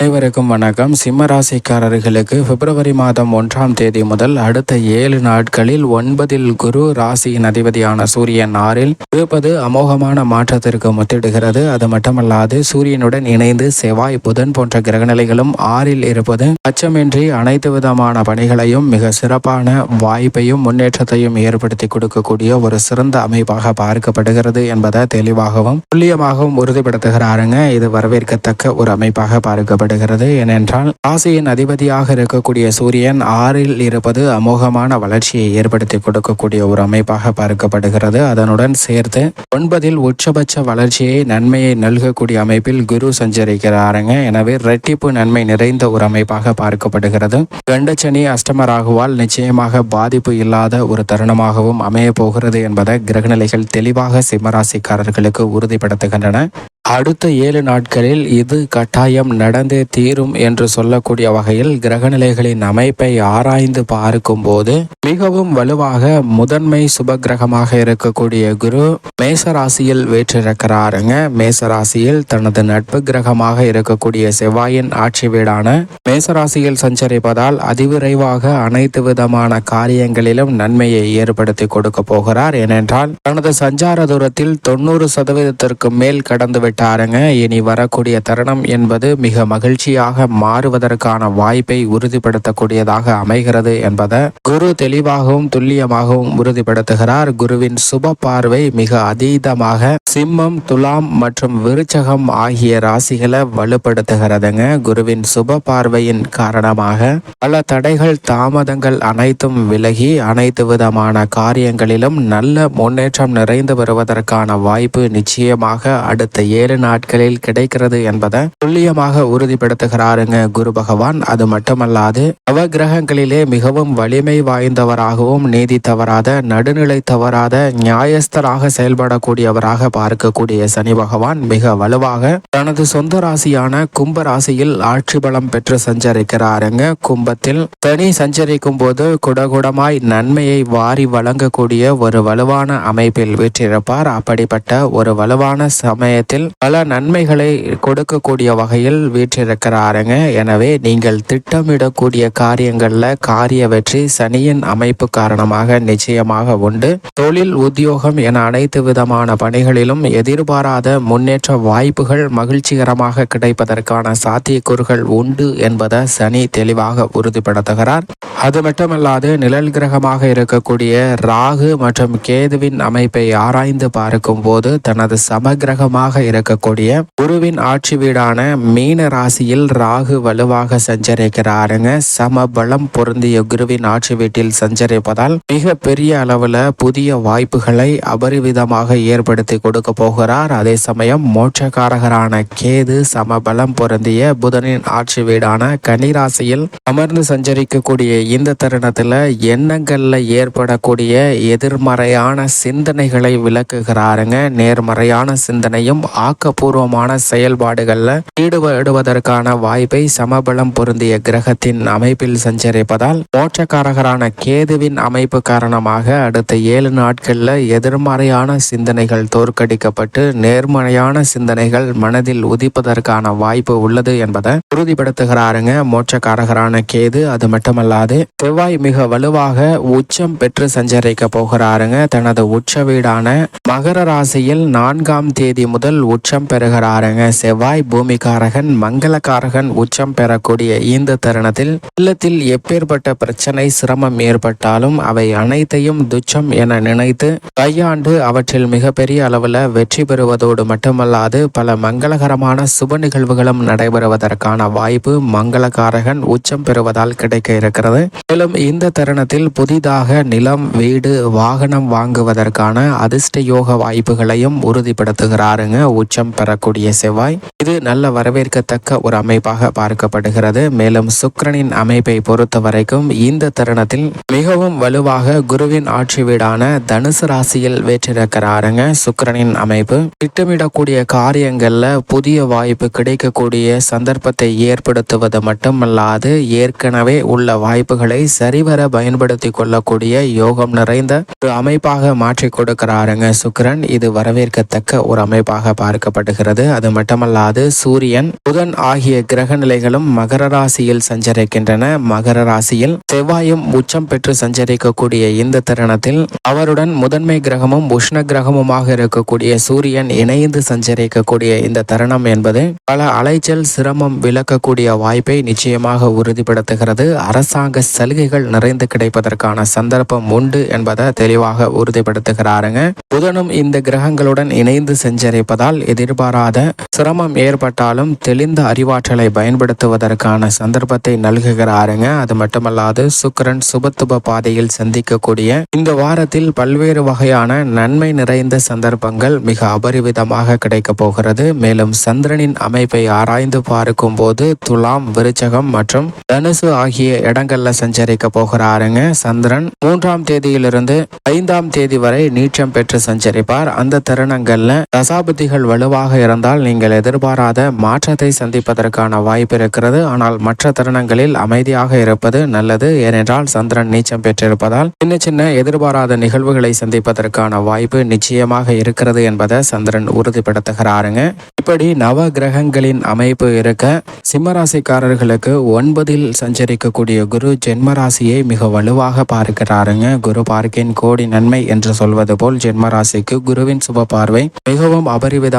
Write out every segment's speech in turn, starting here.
a அனைவருக்கும் வணக்கம். சிம்ம ராசிக்காரர்களுக்கு பிப்ரவரி மாதம் ஒன்றாம் தேதி முதல் அடுத்த ஏழு நாட்களில் ஒன்பதில் குரு ராசியின் அதிபதியான சூரியன் ஆறில் இருப்பது அமோகமான மாற்றத்திற்கு முத்திடுகிறது. அது மட்டுமல்லாது சூரியனுடன் இணைந்து செவ்வாய் புதன் போன்ற கிரகநிலைகளும் ஆறில் இருப்பது அச்சமின்றி அனைத்து விதமான பணிகளையும் மிக சிறப்பான வாய்ப்பையும் முன்னேற்றத்தையும் ஏற்படுத்தி கொடுக்கக்கூடிய ஒரு சிறந்த அமைப்பாக பார்க்கப்படுகிறது என்பதை தெளிவாகவும் துல்லியமாகவும் உறுதிப்படுத்துகிறாருங்க. இது வரவேற்கத்தக்க ஒரு அமைப்பாக பார்க்கப்படுகிறது. ஏனென்றால் ராசியின் அதிபதியாக இருக்கக்கூடிய சூரியன் ஆறில் இருப்பது அமோகமான வளர்ச்சியை ஏற்படுத்தி கொடுக்கக்கூடிய ஒரு அமைப்பாக பார்க்கப்படுகிறது. அதனுடன் சேர்த்து ஒன்பதில் உச்சபட்ச வளர்ச்சியை நன்மையை நல்கக்கூடிய அமைப்பில் குரு சஞ்சரிக்கிறாருங்க. எனவே ரெட்டிப்பு நன்மை நிறைந்த ஒரு அமைப்பாக பார்க்கப்படுகிறது. கண்டச்சனி அஷ்டம ராகுவால் நிச்சயமாக பாதிப்பு இல்லாத ஒரு தருணமாகவும் அமைய போகிறது என்பதை கிரகநிலைகள் தெளிவாக சிம்மராசிக்காரர்களுக்கு உறுதிப்படுத்துகின்றன. அடுத்த ஏழு நாட்களில் இது கட்டாயம் நடந்தே தீரும் என்று சொல்லக்கூடிய வகையில் கிரகநிலைகளின் அமைப்பை ஆராய்ந்து பார்க்கும்போது மிகவும் வலுவாக முதன்மை சுபகிரகமாக இருக்கக்கூடிய குரு மேசராசியில் வேற்றிருக்கிறாருங்க. மேசராசியில் தனது நட்பு கிரகமாக இருக்கக்கூடிய செவ்வாயின் ஆட்சி வீடான மேசராசியில் சஞ்சரிப்பதால் அதிவிரைவாக அனைத்து விதமான காரியங்களிலும் நன்மையை ஏற்படுத்தி கொடுக்க போகிறார். ஏனென்றால் தனது சஞ்சார தூரத்தில் தொண்ணூறு சதவீதத்திற்கு மேல் கடந்து விட்டாருங்க இனி வரக்கூடிய தருணம் என்பது மிக மகிழ்ச்சியாக மாறுவதற்கான வாய்ப்பை உறுதிப்படுத்தக்கூடியதாக அமைகிறது என்பதை குரு தெளிவாகவும் துல்லியமாகவும் உறுதிப்படுத்துகிறார். குருவின் சுப பார்வை மிக அதீதமாக சிம்மம் துலாம் மற்றும் விருச்சகம் ஆகிய ராசிகளை வலுப்படுத்துகிறதுங்க. குருவின் சுப பார்வையின் காரணமாக பல தடைகள் தாமதங்கள் அனைத்தும் விலகி அனைத்து விதமான காரியங்களிலும் நல்ல முன்னேற்றம் நிறைந்து வருவதற்கான வாய்ப்பு நிச்சயமாக அடுத்த ஏழு நாட்களில் கிடைக்கிறது என்பதை துல்லியமாக உறுதிப்படுத்துகிறாருங்க குரு பகவான். அது மட்டுமல்லாது நவகிரகங்களிலே மிகவும் வலிமை வாய்ந்தவராகவும் நீதி தவறாத நடுநிலை தவறாத நியாயஸ்தராக செயல்படக்கூடியவராக பார்க்கக்கூடிய சனி பகவான் மிக வலுவாக தனது சொந்த ராசியான கும்ப ராசியில் ஆட்சி பலம் பெற்று சஞ்சரிக்கிறாருங்க. கும்பத்தில் தனி சஞ்சரிக்கும் போது குடகுடமாய் நன்மையை வாரி வழங்கக்கூடிய ஒரு வலுவான அமைப்பில் வீற்றிருப்பார். அப்படிப்பட்ட ஒரு வலுவான சமயத்தில் பல நன்மைகளை கொடுக்கக்கூடிய வகையில் வீற்றிருக்கிறாருங்க. எனவே நீங்கள் திட்டமிடக்கூடிய காரியங்கள்ல காரிய வெற்றி சனியின் அமைப்பு காரணமாக நிச்சயமாக உண்டு. தொழில் உத்தியோகம் என அனைத்து விதமான பணிகளிலும் எதிர்பாராத முன்னேற்ற வாய்ப்புகள் மகிழ்ச்சிகரமாக கிடைப்பதற்கான சாத்தியக்கூறுகள் உண்டு என்பதை சனி தெளிவாக உறுதிப்படுத்துகிறார். அது மட்டுமல்லாது நிழல் கிரகமாக இருக்கக்கூடிய ராகு மற்றும் கேதுவின் அமைப்பை ஆராய்ந்து பார்க்கும் போது தனது சமகிரகமாக இருக்கக்கூடிய குருவின் ஆட்சி வீடான மீன ராசியில் ராகு வலுவாக சஞ்சரிக்கிறாருங்க. சம பலம் பொருந்திய குருவின் ஆட்சி வீட்டில் சஞ்சரிப்பதால் மிக பெரிய அளவுல புதிய வாய்ப்புகளை அபரிவிதமாக ஏற்படுத்தி கொடுக்க போகிறார். அதே சமயம் மோட்சக்காரகரான கேது சம பலம் பொருந்திய புதனின் ஆட்சி வீடான கனிராசியில் அமர்ந்து சஞ்சரிக்கக்கூடிய இந்த தருணத்துல எண்ணங்கள்ல ஏற்படக்கூடிய எதிர்மறையான சிந்தனைகளை விளக்குகிறாருங்க. நேர்மறையான சிந்தனையும் ஆக்கப்பூர்வமான செயல்பாடுகள்ல ஈடுபடுவதற்கான வாய்ப்பை சமபலம் பொருந்திய கிரகத்தின் அமைப்பில் சஞ்சரிப்பதால் மோட்சக்காரகரான கேதுவின் அமைப்பு காரணமாக அடுத்த ஏழு நாட்கள்ல எதிர்மறையான சிந்தனைகள் தோற்கடிக்கப்பட்டு நேர்மறையான சிந்தனைகள் மனதில் உதிப்பதற்கான வாய்ப்பு உள்ளது என்பதை உறுதிப்படுத்துகிறாருங்க மோட்சக்காரகரான கேது. அது மட்டுமல்லாது செவ்வாய் மிக வலுவாக உச்சம் பெற்று சஞ்சரிக்க போகிறாருங்க. தனது உச்ச வீடான மகர ராசியில் நான்காம் தேதி முதல் உச்சம் பெறுகிறாருங்க. செவ்வாய் பூமிகாரகன் மங்களகாரகன் உச்சம் பெறக்கூடிய இந்த தருணத்தில் இல்லத்தில் எப்பேற்பட்ட பிரச்சனை சிரமம் ஏற்பட்டாலும் அவை அனைத்தையும் துச்சம் என நினைத்து கையாண்டு அவற்றில் மிகப்பெரிய அளவில் வெற்றி பெறுவதோடு மட்டுமல்லாது பல மங்களகரமான சுப நிகழ்வுகளும் நடைபெறுவதற்கான வாய்ப்பு மங்களகாரகன் உச்சம் பெறுவதால் கிடைக்க இருக்கிறது. மேலும் இந்த தருணத்தில் புதிதாக நிலம் வீடு வாகனம் வாங்குவதற்கான அதிர்ஷ்ட யோக வாய்ப்புகளையும் உறுதிப்படுத்துகிறாருங்க. உச்சம் பெறக்கூடிய செவ்வாய். இது நல்ல வரவேற்கத்தக்க ஒரு அமைப்பாக பார்க்கப்படுகிறது. மேலும் சுக்கிரனின் அமைப்பை பொறுத்த வரைக்கும் இந்த தருணத்தில் மிகவும் வலுவாக குருவின் ஆட்சி வீடான தனுசு ராசியில் வேற்றிருக்கிறாருங்க. சுக்கரனின் அமைப்பு திட்டமிடக்கூடிய காரியங்கள்ல புதிய வாய்ப்பு கிடைக்கக்கூடிய சந்தர்ப்பத்தை ஏற்படுத்துவது மட்டுமல்லாது ஏற்கனவே உள்ள வாய்ப்புகளை சரிவர பயன்படுத்தி கொள்ளக்கூடிய யோகம் நிறைந்த ஒரு அமைப்பாக மாற்றி கொடுக்கிறாருங்க சுக்கிரன். இது வரவேற்கத்தக்க ஒரு அமைப்பாக பார்க்க பார்க்கப்படுகிறது. அது மட்டுமல்லாது சூரியன் புதன் ஆகிய கிரக நிலைகளும் மகர ராசியில் சஞ்சரிக்கின்றன. மகர ராசியில் செவ்வாயும் உச்சம் பெற்று சஞ்சரிக்கக்கூடிய இந்த தருணத்தில் அவருடன் முதன்மை கிரகமும் உஷ்ண கிரகமுமாக இருக்கக்கூடிய சூரியன் இணைந்து சஞ்சரிக்கக்கூடிய இந்த தருணம் என்பது பல அலைச்சல் சிரமம் விளக்கக்கூடிய வாய்ப்பை நிச்சயமாக உறுதிப்படுத்துகிறது. அரசாங்க சலுகைகள் நிறைந்து கிடைப்பதற்கான சந்தர்ப்பம் உண்டு என்பதை தெளிவாக உறுதிப்படுத்துகிறாருங்க. புதனும் இந்த கிரகங்களுடன் இணைந்து சஞ்சரிப்பதால் எதிர்பாராத சிரமம் ஏற்பட்டாலும் தெளிந்த அறிவாற்றலை பயன்படுத்துவதற்கான சந்தர்ப்பத்தை நல்குகிறாருங்க. அது மட்டுமல்லாது சுக்கரன் சுபத்துப பாதையில் சந்திக்கக்கூடிய இந்த வாரத்தில் பல்வேறு வகையான நன்மை நிறைந்த சந்தர்ப்பங்கள் மிக அபரிவிதமாக கிடைக்க போகிறது. மேலும் சந்திரனின் அமைப்பை ஆராய்ந்து பார்க்கும் போது துலாம் விருச்சகம் மற்றும் தனுசு ஆகிய இடங்கள்ல சஞ்சரிக்க போகிறாருங்க. சந்திரன் மூன்றாம் தேதியிலிருந்து ஐந்தாம் தேதி வரை நீச்சம் பெற்று சஞ்சரிப்பார். அந்த தருணங்கள்ல தசாபதிகள் வலுவாக இருந்தால் நீங்கள் எதிர்பாராத மாற்றத்தை சந்திப்பதற்கான வாய்ப்பு இருக்கிறது. ஆனால் மற்ற தருணங்களில் அமைதியாக இருப்பது நல்லது. ஏனென்றால் சந்திரன் நீச்சம் பெற்றிருப்பதால் சின்ன சின்ன எதிர்பாராத நிகழ்வுகளை சந்திப்பதற்கான வாய்ப்பு நிச்சயமாக இருக்கிறது என்பதை சந்திரன் உறுதிப்படுத்துகிறாருங்க. இப்படி நவ கிரகங்களின் அமைப்பு இருக்க சிம்மராசிக்காரர்களுக்கு ஒன்பதில் சஞ்சரிக்கக்கூடிய குரு ஜென்மராசியை மிக வலுவாக பார்க்கிறாருங்க. குரு பார்க்கின் கோடி நன்மை என்று சொல்வது போல் ஜென்மராசிக்கு குருவின் சுப பார்வை மிகவும்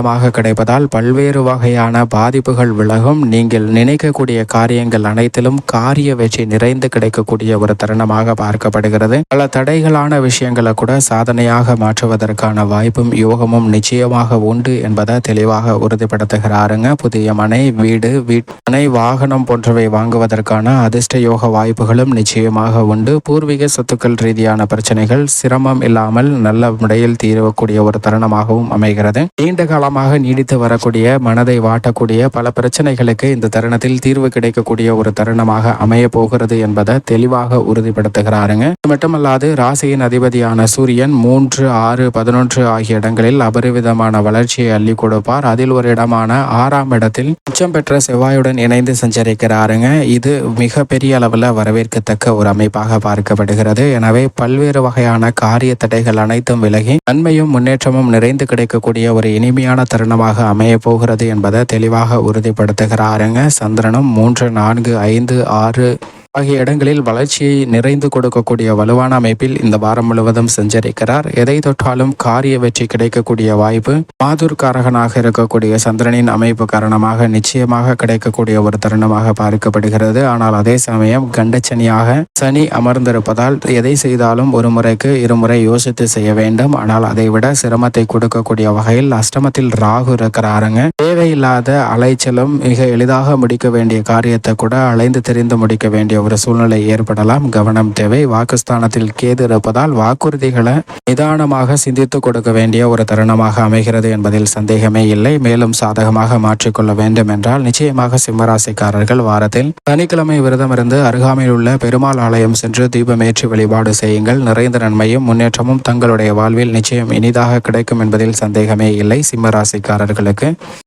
அபரிவிதமாக கிடைப்பதால் பல்வேறு வகையான பாதிப்புகள் விலகும். நீங்கள் நினைக்கக்கூடிய காரியங்கள் அனைத்திலும் காரிய வெற்றி நிறைந்து கிடைக்கக்கூடிய ஒரு தருணமாக பார்க்கப்படுகிறது. பல தடைகளான விஷயங்களை கூட சாதனையாக மாற்றுவதற்கான வாய்ப்பும் யோகமும் நிச்சயமாக உண்டு என்பதை தெளிவாக உறுதிப்படுத்துகிறாருங்க. புதிய மனை வீடு வீட்டு மனை வாகனம் போன்றவை வாங்குவதற்கான அதிர்ஷ்ட யோக வாய்ப்புகளும் நிச்சயமாக உண்டு. பூர்வீக சொத்துக்கள் ரீதியான பிரச்சனைகள் சிரமம் இல்லாமல் நல்ல முறையில் தீரக்கூடிய ஒரு தருணமாகவும் அமைகிறது. நீண்ட காலம் காலமாக நீடித்து வரக்கூடிய மனதை வாட்டக்கூடிய பல பிரச்சனைகளுக்கு இந்த தருணத்தில் தீர்வு கிடைக்கக்கூடிய ஒரு தருணமாக அமைய போகிறது என்பதை தெளிவாக உறுதிப்படுத்துகிறாருங்க. இது மட்டுமல்லாது ராசியின் அதிபதியான சூரியன் மூன்று ஆறு பதினொன்று ஆகிய இடங்களில் அபரிவிதமான வளர்ச்சியை அள்ளி கொடுப்பார். அதில் ஒரு இடமான ஆறாம் இடத்தில் உச்சம் பெற்ற செவ்வாயுடன் இணைந்து சஞ்சரிக்கிறாருங்க. இது மிக பெரிய அளவில் வரவேற்கத்தக்க ஒரு அமைப்பாக பார்க்கப்படுகிறது. எனவே பல்வேறு வகையான காரிய தடைகள் அனைத்தும் விலகி நன்மையும் முன்னேற்றமும் நிறைந்து கிடைக்கக்கூடிய ஒரு இனிமையான தருணமாக அமைய போகிறது என்பதை தெளிவாக உறுதிப்படுத்துகிறாருங்க. சந்திரனும் மூன்று நான்கு ஐந்து ஆறு ஆகிய இடங்களில் வளர்ச்சியை நிறைந்து கொடுக்கக்கூடிய வலுவான அமைப்பில் இந்த வாரம் முழுவதும் சஞ்சரிக்கிறார் எதை தொட்டாலும் காரிய வெற்றி கிடைக்கக்கூடிய வாய்ப்பு மாதூர்காரகனாக இருக்கக்கூடிய சந்திரனின் அமைப்பு காரணமாக நிச்சயமாக கிடைக்கக்கூடிய ஒரு தருணமாக பார்க்கப்படுகிறது. ஆனால் அதே சமயம் கண்டச்சனியாக சனி அமர்ந்திருப்பதால் எதை செய்தாலும் ஒரு முறைக்கு இருமுறை யோசித்து செய்ய வேண்டும். ஆனால் அதை விட சிரமத்தை கொடுக்கக்கூடிய வகையில் அஷ்டமத்தில் ராகு இருக்கிறாருங்க. தேவையில்லாத அலைச்சலும் மிக எளிதாக முடிக்க வேண்டிய காரியத்தை கூட அலைந்து தெரிந்து முடிக்க வேண்டிய ஒரு சூழ்நிலை ஏற்படலாம். கவனம் தேவை. வாக்குஸ்தானத்தில் கேது இருப்பதால் வாக்குறுதிகளை நிதானமாக சிந்தித்து கொடுக்க வேண்டிய ஒரு தருணமாக அமைகிறது என்பதில் சந்தேகமே இல்லை. மேலும் சாதகமாக மாற்றிக்கொள்ள வேண்டும் என்றால் நிச்சயமாக சிம்மராசிக்காரர்கள் வாரத்தில் சனிக்கிழமை விரதம் இருந்து அருகாமையில் உள்ள பெருமாள் ஆலயம் சென்று தீபமேற்றி வழிபாடு செய்யுங்கள். நிறைந்த நன்மையும் முன்னேற்றமும் தங்களுடைய வாழ்வில் நிச்சயம் இனிதாக கிடைக்கும் என்பதில் சந்தேகமே இல்லை. சிம்மராசிக்காரர்களுக்கு